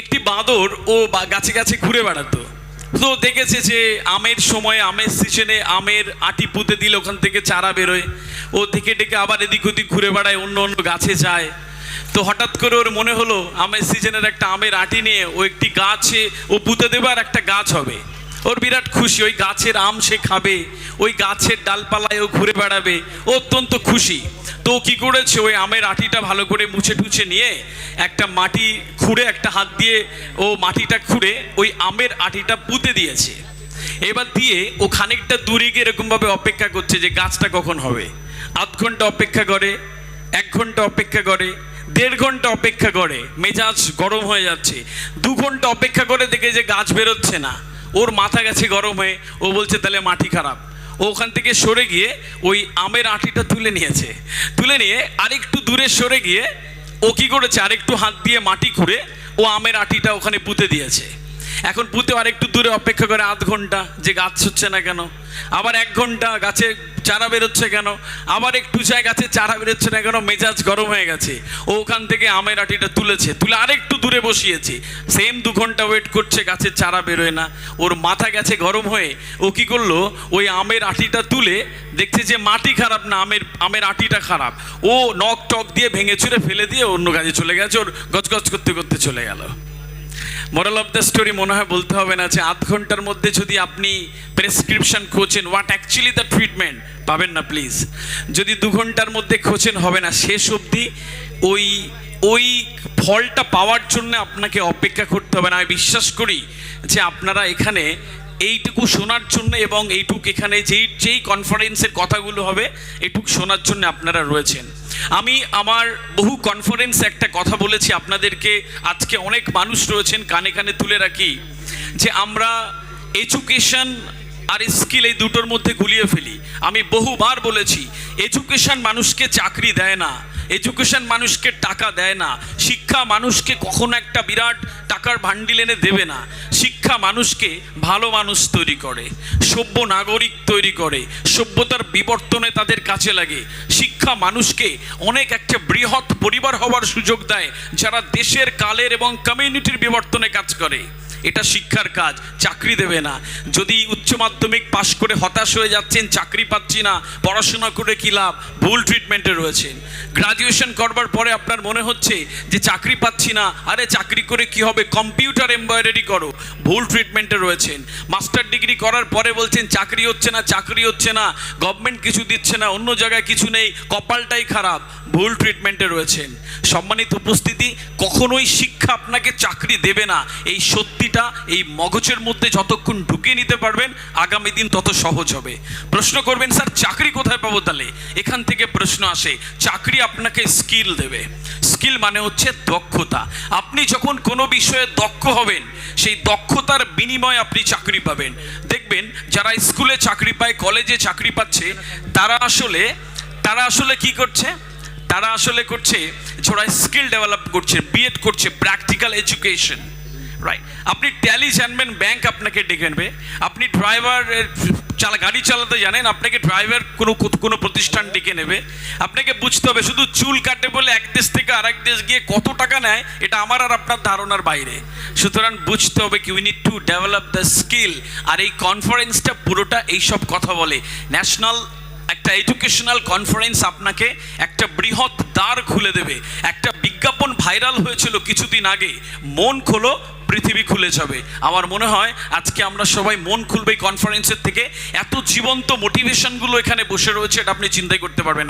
একটি বাঁদর ও গাছে গাছে ঘুরে বেড়াতো। তো দেখেছে যে আমের সময়, আমের সিজনে আমের আটি পুঁতে দিলে ওখান থেকে চারা বেরোয়। ও থেকে ডেকে আবার এদিক ওদিক ঘুরে বেড়ায়, অন্য অন্য গাছে যায়। তো হঠাৎ করে ওর মনে হলো, আমের সিজনের একটা আমের আটি নিয়ে ও একটি গাছে, ও পুঁতে দেবে আর একটা গাছ হবে। ওর বিরাট খুশি, ওই গাছের আম সে খাবে, ওই গাছের ডালপালায় ও ঘুরে বেড়াবে, ও অত্যন্ত খুশি। তো কি করেছে? ওই আমের আটিটা ভালো করে মুছে টুছে নিয়ে একটা মাটি খুঁড়ে, একটা হাত দিয়ে ও মাটিটা খুঁড়ে ওই আমের আটিটা পুঁতে দিয়েছে। এবার দিয়ে ও খানিকটা দূরে গিয়ে এরকমভাবে অপেক্ষা করছে যে গাছটা কখন হবে। আধ ঘণ্টা অপেক্ষা করে, এক ঘণ্টা অপেক্ষা করে, দেড় ঘণ্টা অপেক্ষা করে, মেজাজ গরম হয়ে যাচ্ছে। দু ঘণ্টা অপেক্ষা করে দেখে যে গাছ বেরোচ্ছে না। ওর মাথা গেছে গরম হয়ে, ও বলছে, তাহলে মাটি খারাপ। ও ওখান থেকে সরে গিয়ে ওই আমের আঁটিটা তুলে নিয়েছে। তুলে নিয়ে আরেকটু দূরে সরে গিয়ে ও কী করেছে? আরেকটু হাত দিয়ে মাটি খুঁড়ে ও আমের আঁটিটা ওখানে পুঁতে দিয়েছে। এখন পুঁতে আরেকটু দূরে অপেক্ষা করে আধ ঘণ্টা যে গাছ হচ্ছে না কেন? আবার এক ঘণ্টা গাছে চারা বেরোচ্ছে কেন? আবার একটু যায় গাছে চারা বেরোচ্ছে না কেন? মেজাজ গরম হয়ে গেছে। ও ওখান থেকে আমের আটিটা তুলেছে, তুলে আরেকটু দূরে বসিয়েছে। সেম দু ঘণ্টা ওয়েট করছে গাছের চারা বেরোয় না। ওর মাথা গেছে গরম হয়ে। ও কি করল? ওই আমের আটিটা তুলে দেখছে যে মাটি খারাপ না, আমের আমের আটিটা খারাপ। ও নখ টক দিয়ে ভেঙে চুরে ফেলে দিয়ে অন্য কাজে চলে গেছে। ওর গজগজ করতে করতে চলে গেল। মোরাল অফ দ্য স্টোরি মনে হয় বলতে হবে না যে আধ ঘণ্টার মধ্যে যদি আপনি প্রেসক্রিপশন খোঁজেন হোয়াট অ্যাকচুয়ালি দ্য ট্রিটমেন্ট পাবেন না প্লিজ যদি দু ঘণ্টার মধ্যে খোঁজেন, হবে না। শেষ অবধি ওই ওই ফলটা পাওয়ার জন্য আপনাকে অপেক্ষা করতে হবে না। আমি বিশ্বাস করি যে আপনারা এখানে এইটুকু শোনার জন্য এবং এইটুক এখানে যেই যেই কনফারেন্সের কথাগুলো হবে, এইটুকু শোনার জন্য আপনারা রয়েছেন। আমি আমার বহু কনফারেন্সে একটা কথা বলেছি আপনাদেরকে, আজকে অনেক মানুষ রয়েছেন কানে কানে তুলে রাখি, যে আমরা এডুকেশন আর স্কিল এই দুটোর মধ্যে গুলিয়ে ফেলি। আমি বহুবার বলেছি এডুকেশন মানুষকে চাকরি দেয় না। এডুকেশন মানুষকে টাকা দেয় না। শিক্ষা মানুষকে কখনো একটা বিরাট টাকার ভান্ডিল এনে দেবে না। শিক্ষা মানুষকে ভালো মানুষ তৈরি করে, সভ্য নাগরিক তৈরি করে, সভ্যতার বিবর্তনে তাদের কাছে লাগে। শিক্ষা মানুষকে অনেক একটা বৃহৎ পরিবার হওয়ার সুযোগ দেয়, যারা দেশের কালের এবং কমিউনিটির বিবর্তনে কাজ করে। এটা শিক্ষার কাজ, চাকরি দেবে না। যদি উচ্চ মাধ্যমিক পাশ করে হতাশ হয়ে যাচ্ছেন, চাকরি পাচ্ছি না, পড়াশোনা করে কি লাভ? ভুল ট্রিটমেন্টে রয়েছেন। গ্রাজুয়েশন করবার পরে আপনার মনে হচ্ছে যে চাকরি পাচ্ছি না, আরে চাকরি করে কি হবে? কম্পিউটার এমব্রয়ডারি করো। ভুল ট্রিটমেন্টে রয়েছেন। মাস্টার ডিগ্রি করার পরে বলছেন, চাকরি হচ্ছে না, চাকরি হচ্ছে না। গভর্নমেন্ট কিছু দিচ্ছে না, অন্য জায়গায় কিছু নেই, কপালটাই খারাপ। ভুল ট্রিটমেন্টে রয়েছেন। সম্মানিত উপস্থিতি, কখনোই শিক্ষা আপনাকে চাকরি দেবে না। এই সত্যিটা এই মগজের মধ্যে যতক্ষণ ঢুকিয়ে নিতে পারবেন, আগামী দিন তত সহজ হবে। প্রশ্ন করবেন, স্যার, চাকরি কোথায় পাবো তাহলে? এখান থেকে প্রশ্ন আসে, চাকরি আপনাকে স্কিল দেবে। স্কিল মানে হচ্ছে দক্ষতা। আপনি যখন কোনো বিষয়ে দক্ষ হবেন, সেই দক্ষতার বিনিময়ে আপনি চাকরি পাবেন। দেখবেন, যারা স্কুলে চাকরি পায়, কলেজে চাকরি পাচ্ছে, তারা আসলে তারা আসলে কি করছে? তারা আসলে করছে যারা স্কিল ডেভেলপ করছে, বিএড করছে, প্র্যাকটিক্যাল এডুকেশন। রাইট আপনি ট্যালি জানবেন ব্যাংক আপনাকে ডেকে নেবে আপনি ড্রাইভার চালা, গাড়ি চালাতে জানেন, আপনাকে ড্রাইভার কোনো কোনো প্রতিষ্ঠান ডেকে নেবে। আপনাকে বুঝতে হবে, শুধু চুল কাটে বলে এক দেশ থেকে আরেক দেশ গিয়ে কত টাকা নেয়, এটা আমার আর আপনার ধারণার বাইরে। সুতরাং বুঝতে হবে কি we need to develop the skill আর এই কনফারেন্সটা পুরোটা এইসব কথা বলে। ন্যাশনাল একটা এডুকেশনাল কনফারেন্স আপনাকে একটা বৃহৎ দ্বার খুলে দেবে। একটা বিজ্ঞাপন ভাইরাল হয়েছিল কিছুদিন আগে। মন খোলো, পৃথিবী খুলে যাবে। আমার মনে হয় আজকে আমরা সবাই মন খুলবে কনফারেন্সের থেকে। এত জীবন্ত মোটিভেশনগুলো এখানে বসে রয়েছে, এটা আপনি চিন্তাই করতে পারবেন না।